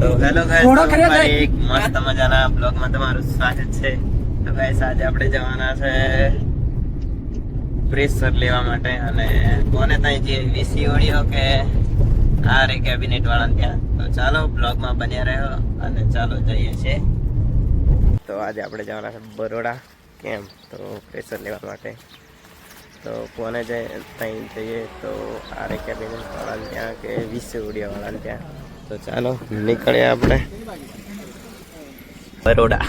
તો hello guys એક મસ્ત મજાના બ્લોગમાં તમારું સ્વાગત છે. તો ગાઈસ આજે આપણે જવાના છે પ્રેશર લેવા માટે અને કોને ત્યાં જે વીસી ઓડિયો કે આ રે કેબિનેટ વાળા ત્યાં. તો ચાલો બ્લોગમાં બન્યા રહ્યો અને ચાલો જઈએ છીએ. તો આજે આપણે જવાના છે બરોડા કેમ તો પ્રેશર લેવા માટે. તો કોને જાય ત્યાં જઈએ તો આરે કેબિનેટ વાળા ત્યાં કે વીસી ઓડિયો વાળા ત્યાં. તો ચાલો નીકળ્યા આપણે. બરોડા.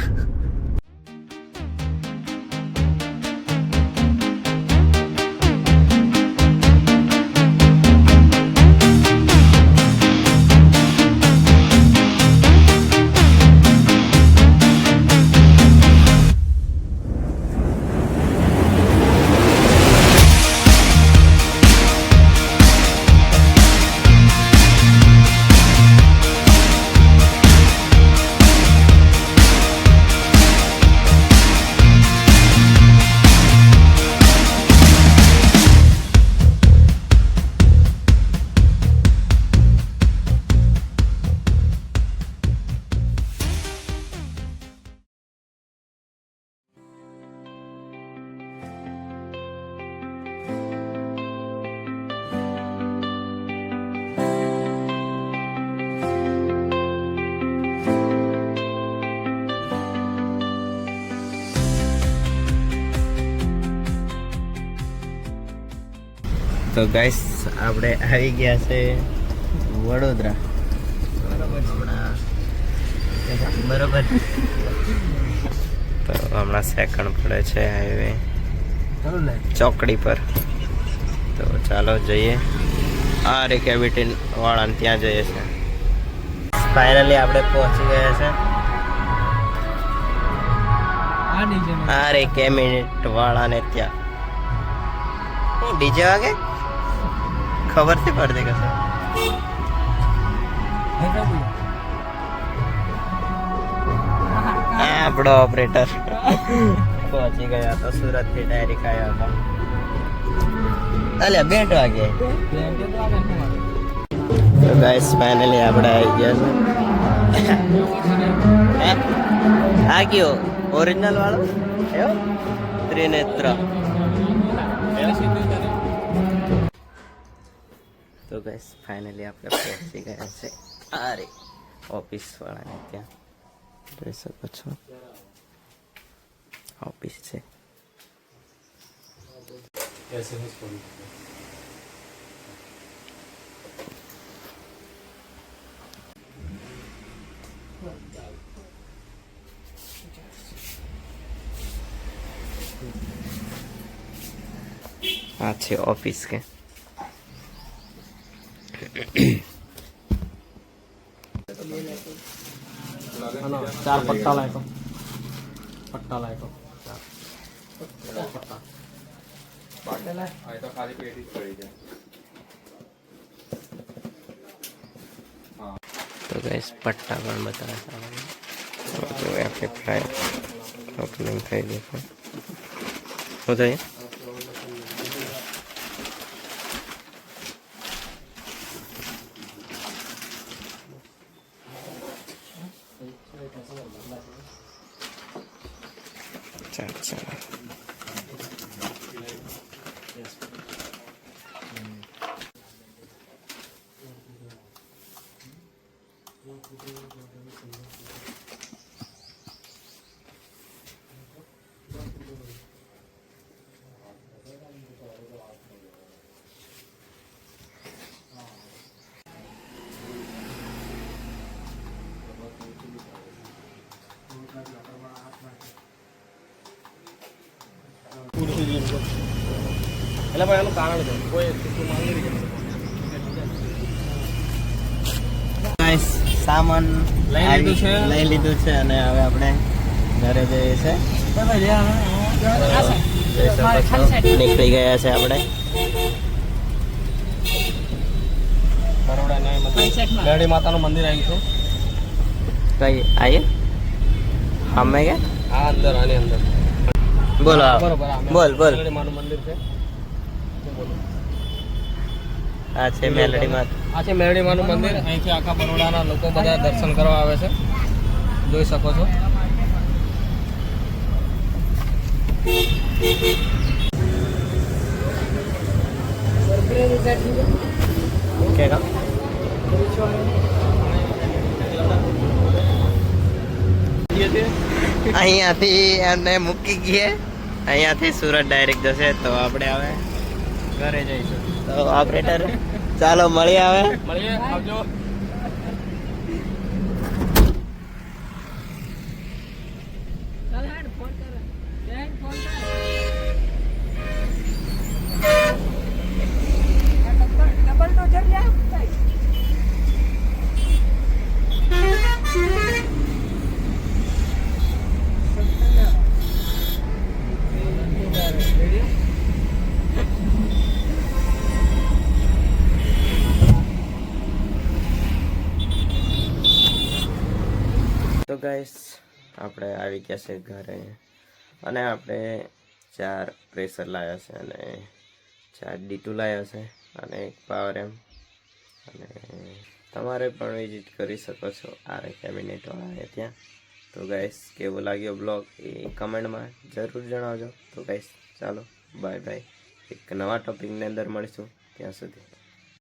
તો ગાઈસ આપણે આવી ગયા છે વડોદરા. બરોબર. તો હમણાં સેકન્ડ પડે છે હાઈવે ચોકડી પર. તો ચાલો જઈએ. આ રે કેવિટીન વાળાને ત્યાં જઈએ છે. ફાઇનલી આપણે પહોંચી ગયા છે. આ રે કેબિનેટ વાળાને ત્યાં. ડીજે વાગે? ખબરથી પડતી આ આપણો ઓપરેટર પહોંચી ગયા તો સુરતથી ડાયરેક્ટ આવ્યો હતો. અલ્યા બેટ વાગે તો ગાઈસ ફાઇનલી આપણે આવી ગયા છે. આ કયો? ઓરિજિનલ વાળો? એવો? ત્રિનેત્ર. તો ગાઈસ ફાઇનલી આપણે પહોંચી ગયા છે અરે ઓફિસ વાળાને ત્યાં. જોઈ શકો છો. ઓફિસ છે. આ છે ઓફિસ કે. ચાર પટ્ટા લાયકો પટ્ટા લાયકો તો ગેસ પટ્ટા પણ બતાવે છે જો આપણે ફ્રાય ઓપનિંગ થઈ ગઈ છે શું થયું ચાલ એટલે પણ એનું કારણ છે. કોઈ તું માંગી નહીં સામાન લઈ લીધું છે. લઈ લીધું છે અને હવે આપણે ઘરે જઈએ છે. નીકળી ગયા છે આપણે. બરોડા માતાનું મંદિર આવ્યું છે. કઈ આઈએ અમે ગયા આ અંદર આની અંદર. બોલો બોલ બોલ. માનું મંદિર છે. શું બોલું? આ છે આ છે મેરડીમાનું મંદિર. અહીંથી આખા બરોડાના લોકો બધા દર્શન કરવા આવે છે. જોઈ શકો છો. ઓકે અહીંયાથી એમને મૂકી ગઈએ અહીંયાથી સુરત ડાયરેક્ટ જશે તો આપણે હવે ઘરે જઈશું. તો ઓપરેટર ચાલો મળીએ આવે મળીએ આવજો. ગાઈસ આપણે આવી ગયા છે ઘરે. અને આપણે ચાર પ્રેશર લાવ્યા છે અને ચાર ડીટુ લાવ્યા છે અને એક પાવર એમ અને તમારે પણ વિઝિટ કરી શકો છો આરે કેબિનેટવાળા ત્યાં. તો ગાઈસ કેવો લાગ્યો બ્લોગ એ કમેન્ટમાં જરૂર જણાવજો. તો ગાઈસ ચાલો બાય બાય એક નવા ટોપિકની અંદર મળીશું ત્યાં સુધી.